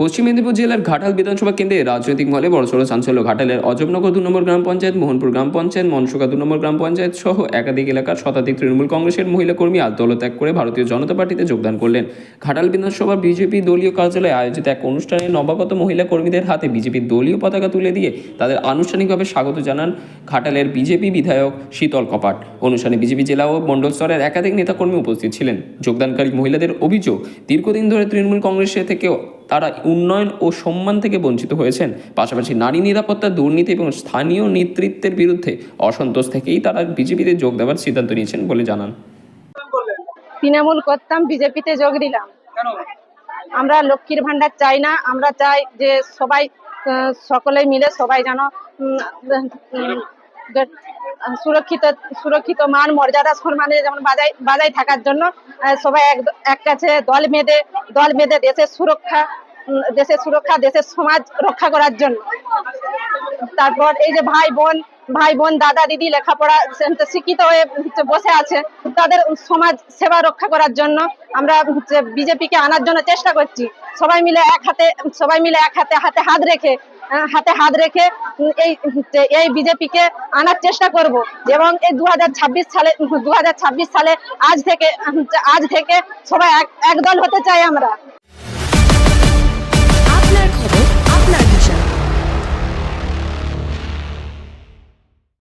পশ্চিম মেদিনীপুর জেলার ঘাটাল বিধানসভা কেন্দ্রে রাজনৈতিক মহলে বড়সড় চাঞ্চল্য ঘাটালের অজবনগর দু নম্বর গ্রাম পঞ্চায়েত, মোহনপুর গ্রাম পঞ্চায়েত মনসুকা দু নম্বর গ্রাম পঞ্চায়েত সহ একাধিক এলাকার শতাধিক তৃণমূল কংগ্রেসের মহিলা কর্মী আজ দলত্যাগ করে ভারতীয় জনতা পার্টিতে যোগদান করলেন। ঘাটাল বিধানসভার বিজেপি দলীয় কার্যালয়ে আয়োজিত এক অনুষ্ঠানে নবাগত মহিলা কর্মীদের হাতে বিজেপির দলীয় পতাকা তুলে দিয়ে তাদের আনুষ্ঠানিকভাবে স্বাগত জানান ঘাটালের বিজেপি বিধায়ক শীতল কপাট। অনুষ্ঠানে বিজেপি জেলা ও মণ্ডল স্তরের একাধিক নেতাকর্মী উপস্থিত ছিলেন। যোগদানকারী মহিলাদের অভিযোগ, দীর্ঘদিন ধরে তৃণমূল কংগ্রেসের থেকেও তারা উন্নয়ন ও সম্মান থেকে বঞ্চিত হয়েছেন। পাশাপাশি নারী নিরাপত্তা দুর্নীতি এবং স্থানীয় নেতৃত্বের বিরুদ্ধে অসন্তোষ থেকেই তারা বিজেপিতে যোগ দেওয়ার সিদ্ধান্ত নিয়েছেন বলে জানান। তৃণমূল করতাম বিজেপিতে যোগ দিলাম। আমরা লক্ষ্মীর ভান্ডার চাই না আমরা চাই যে সবাই আহ, সকলে মিলে সবাই যেন সুরক্ষিত সুরক্ষিত মান মর্যাদা সম্মানে যেমন বাজায় বাজায় থাকার জন্য সবাই এক এক কাছে দল বেঁধে দল বেঁধে দেশের সুরক্ষা দেশের সুরক্ষা, দেশের সমাজ রক্ষা করার জন্য। তারপর এই যে ভাই বোন ভাই বোন, দাদা, দিদি লেখাপড়া শিক্ষিত হয়ে বসে আছে, তাদের সমাজ সেবা রক্ষা করার জন্য আমরা বিজেপিকে আনার জন্য চেষ্টা করছি। সবাই মিলে এক হাতে, সবাই মিলে এক হাতে হাতে হাত রেখে হাতে হাত রেখে এই এই বিজেপিকে আনার চেষ্টা করব। এবং এই দু হাজার ছাব্বিশ সালে দু হাজার ছাব্বিশ সালে আজ থেকে আজ থেকে সবাই এক, একদল হতে চাই আমরা।